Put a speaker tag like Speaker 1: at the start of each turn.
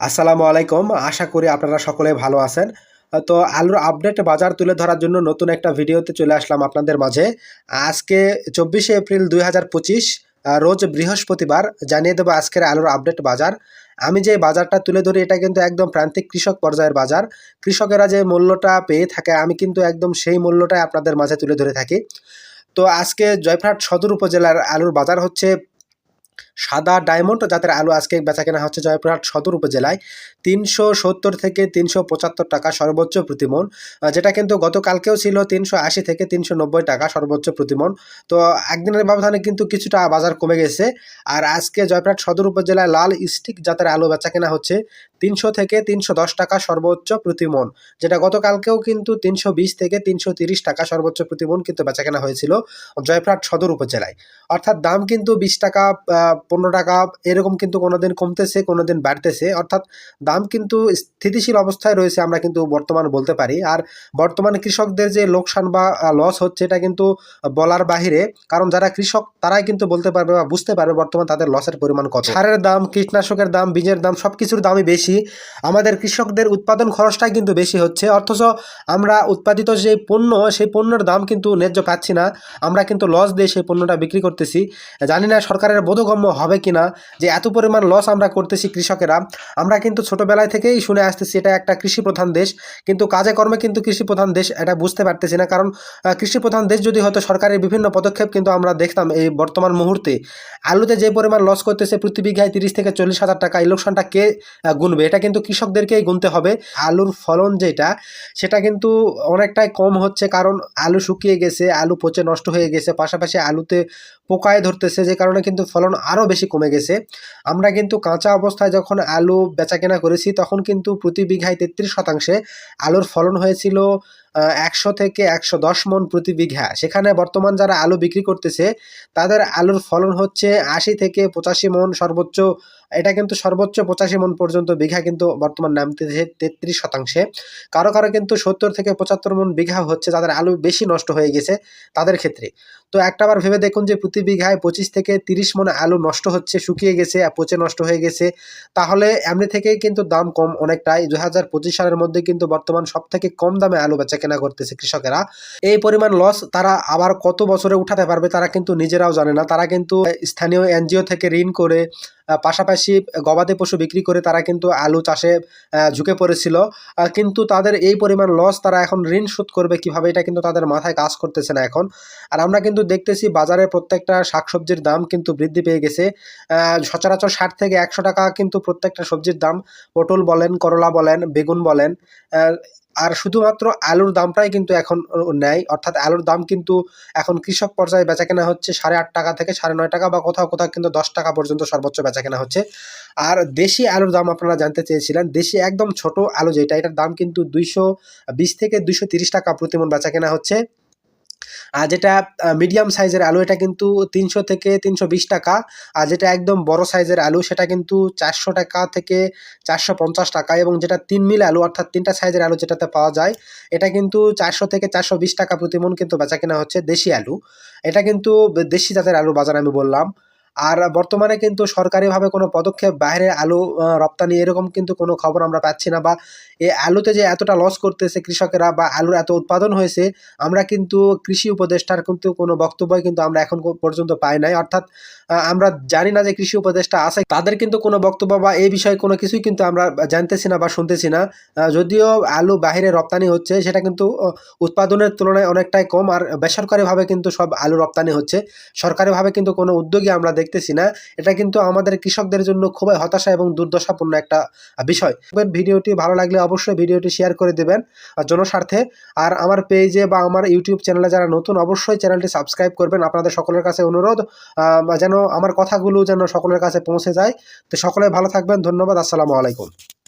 Speaker 1: আসসালামু আলাইকুম। আশা করি আপনারা সকলে ভালো আছেন। তো আলুর আপডেট বাজার তুলে ধরার জন্য নতুন একটা ভিডিওতে চলে আসলাম আপনাদের মাঝে। আজকে চব্বিশে এপ্রিল দুই হাজার পঁচিশ রোজ বৃহস্পতিবার, জানিয়ে দেবো আজকের আলুর আপডেট বাজার। আমি যে বাজারটা তুলে ধরি, এটা কিন্তু একদম প্রান্তিক কৃষক পর্যায়ের বাজার। কৃষকেরা যে মূল্যটা পেয়ে থাকে, আমি কিন্তু একদম সেই মূল্যটাই আপনাদের মাঝে তুলে ধরে থাকি। তো আজকে জয়ফ্রাট সদর উপজেলার আলুর বাজার হচ্ছে সাদা ডায়মন্ড জাতের আলু আজকে বেচা কেনা হচ্ছে জয়পুরহাট সদর উপজেলায়। তিনশো সত্তর থেকে তিনশো পঁচাত্তর টাকা সর্বোচ্চ প্রতিমন যেটা কিন্তু গতকালকেও ছিল তিনশো আশি থেকে তিনশো নব্বই টাকা সর্বোচ্চ প্রতিমন। তো একদিনের ব্যবধানে কিন্তু কিছুটা বাজার কমে গেছে। আর আজকে জয়পুরহাট সদর উপজেলায় লাল স্টিক জাতের আলু বেচা কেনা হচ্ছে তিনশো থেকে তিনশো দশ টাকা সর্বোচ্চ প্রতিমন, যেটা গতকালকেও কিন্তু তিনশো বিশ থেকে তিনশো তিরিশ টাকা সর্বোচ্চ প্রতিমন কিন্তু বেচা কেনা হয়েছিল জয়পুরহাট সদর উপজেলায়। অর্থাৎ দাম কিন্তু বিশ টাকা পনেরো টাকা, এরকম কিন্তু কোনোদিন কমতেছে, কোনোদিন বাড়তেছে। অর্থাৎ দাম কিন্তু স্থিতিশীল অবস্থায় রয়েছে আমরা কিন্তু বর্তমান বলতে পারি। আর বর্তমানে কৃষকদের যে লোকসান বা লস হচ্ছে এটা কিন্তু বলার বাহিরে। কারণ যারা কৃষক, তারাই কিন্তু বলতে পারবে বা বুঝতে পারবে বর্তমান তাদের লসের পরিমাণ কত। সারের দাম, কীটনাশকের দাম, বীজের দাম সব কিছুর দামই বেশি। আমাদের কৃষকদের উৎপাদন খরচটাই কিন্তু বেশি হচ্ছে। অথচ আমরা উৎপাদিত যে পণ্য, সেই পণ্যের দাম কিন্তু ন্যায্য পাচ্ছি না। আমরা কিন্তু লস দিয়ে সেই পণ্যটা বিক্রি করতেছি। জানি না সরকারের বোধগম্য হবে কিনা, যে এত পরিমাণ লস আমরা করতেছি কৃষকেরা, আমরা কিন্তু ছোটোবেলায় থেকেই শুনে আসতেছি এটা একটা কৃষি প্রধান দেশ, কিন্তু কাজে কর্মে কিন্তু কৃষি প্রধান দেশ এটা বুঝতে পারতেছি না। কারণ কৃষি প্রধান দেশ যদি হয়তো সরকারের বিভিন্ন পদক্ষেপ কিন্তু আমরা দেখতাম এই বর্তমান মুহূর্তে, আলুতে যে পরিমাণ লস করতেছে প্রতি বিঘায় তিরিশ থেকে চল্লিশ হাজার টাকা, এই লোকসানটা কে গুনবে? এটা কিন্তু কৃষকদেরকেই গুনতে হবে। আলুর ফলন যেটা, সেটা কিন্তু অনেকটাই কম হচ্ছে কারণ আলু শুকিয়ে গেছে, আলু পচে নষ্ট হয়ে গেছে, পাশাপাশি আলুতে পোকায় ধরতেছে, যে কারণে কিন্তু ফলন আরও বেশি কমে গেছে। আমরা কিন্তু কাঁচা অবস্থায় যখন আলু বেচাকেনা করেছি, তখন কিন্তু প্রতি বিঘায় তেত্রিশ শতাংশে আলুর ফলন হয়েছিল একশো থেকে একশো দশ মন প্রতি বিঘা। সেখানে বর্তমান যারা আলু বিক্রি করতেছে, তাদের আলুর ফলন হচ্ছে আশি থেকে পঁচাশি মন সর্বোচ্চ এটা কিন্তু সর্বোচ্চ পঁচাশি মন পর্যন্ত বিঘা কিন্তু বর্তমান নামতেছে তেত্রিশ শতাংশে। কারও কারও কিন্তু সত্তর থেকে পঁচাত্তর মন বিঘা হচ্ছে, যাদের আলু বেশি নষ্ট হয়ে গেছে তাদের ক্ষেত্রে। তো একটাবার ভেবে দেখুন যে প্রতি বিঘায় পঁচিশ থেকে তিরিশ মন আলু নষ্ট হচ্ছে, শুকিয়ে গেছে পচে নষ্ট হয়ে গেছে, তাহলে এমনি থেকেই কিন্তু দাম কম অনেকটাই। দু হাজার পঁচিশ সালের মধ্যে কিন্তু বর্তমান সব থেকে কম দামে আলু বেচা কেনা করতেছে কৃষকেরা। এই পরিমাণ লস তারা আবার কত বছরে উঠাতে পারবে তারা কিন্তু নিজেরাও জানে না। তারা কিন্তু স্থানীয় এনজিও থেকে ঋণ করে পাশাপাশি গবাদি পশু বিক্রি করে তারা কিন্তু আলু চাষে ঝুঁকে পড়েছিল। কিন্তু তাদের এই পরিমাণ লস তারা এখন ঋণ শোধ করবে কীভাবে এটা কিন্তু তাদের মাথায় কাজ করতেছে না এখন। আর আমরা কিন্তু দেখতেছি বাজারে প্রত্যেকটা শাকসবজির দাম কিন্তু বৃদ্ধি পেয়ে গেছে। সচরাচর ষাট থেকে একশো টাকা কিন্তু প্রত্যেকটা সবজির দাম। পটল বলেন, করলা বলেন, বেগুন বলেন আর শুধুমাত্র আলুর দামটাই কিন্তু এখন নেয়। অর্থাৎ আলুর দাম কিন্তু এখন কৃষক পর্যায়ে বেচা কেনা হচ্ছে সাড়ে আট টাকা থেকে সাড়ে নয় টাকা বা কোথাও কোথাও কিন্তু দশ টাকা পর্যন্ত সর্বোচ্চ বেচা কেনা হচ্ছে। আর দেশি আলুর দাম আপনারা জানতে চেয়েছিলেন, দেশি একদম ছোট আলু যেটা, এটার দাম কিন্তু দুইশো বিশ থেকে দুইশো তিরিশ টাকা প্রতিমন বেচা কেনা হচ্ছে। আর যেটা মিডিয়াম সাইজের আলু, এটা কিন্তু তিনশো থেকে তিনশো বিশ টাকা। আর যেটা একদম বড় সাইজের আলু, সেটা কিন্তু চারশো টাকা থেকে চারশো পঞ্চাশ টাকা এবং যেটা তিন মিল আলু, অর্থাৎ তিনটা সাইজের আলু যেটাতে পাওয়া যায়, এটা কিন্তু চারশো থেকে চারশো বিশ টাকা প্রতি মন কিন্তু বেচা কেনা হচ্ছে দেশি আলু। এটা কিন্তু দেশি জাতের আলু বাজার আমি বললাম। আর বর্তমানে কিন্তু সরকারিভাবে কোনো পদক্ষেপ, বাইরে আলু রপ্তানি এরকম কিন্তু কোনো খবর আমরা পাচ্ছি না বা এই আলুতে যে এতটা লস করতেছে কৃষকেরা বা আলুর এত উৎপাদন হয়েছে, আমরা কিন্তু কৃষি উপদেষ্টার কিন্তু কোনো বক্তব্যই কিন্তু আমরা এখন পর্যন্ত পাই নাই। অর্থাৎ আমরা জানি না যে কৃষি উপদেষ্টা আছে। তাদের কিন্তু কোনো বক্তব্য বা এই বিষয়ে কোনো কিছুই কিন্তু আমরা জানতেছি না বা শুনতেছি না। যদিও আলু বাহিরে রপ্তানি হচ্ছে, সেটা কিন্তু উৎপাদনের তুলনায় অনেকটাই কম। আর বেসরকারিভাবে কিন্তু সব আলু রপ্তানি হচ্ছে। সরকারিভাবে কিন্তু কোনো উদ্যোগী আমরা দেখতেছি না। এটা কিন্তু আমাদের কৃষকদের জন্য খুবই হতাশা এবং দুর্দশাপূর্ণ একটা বিষয়। ভিডিওটি ভালো লাগলে অবশ্যই ভিডিওটি শেয়ার করে দেবেন জনস্বার্থে। আর আমার পেজে বা আমার ইউটিউব চ্যানেলে যারা নতুন, অবশ্যই চ্যানেলটি সাবস্ক্রাইব করবেন। আপনাদের সকলের কাছে অনুরোধ যেন আমার কথাগুলো যেন সকলের কাছে পৌঁছে যায়। তো সকলে ভালো থাকবেন। ধন্যবাদ। আসসালামু আলাইকুম।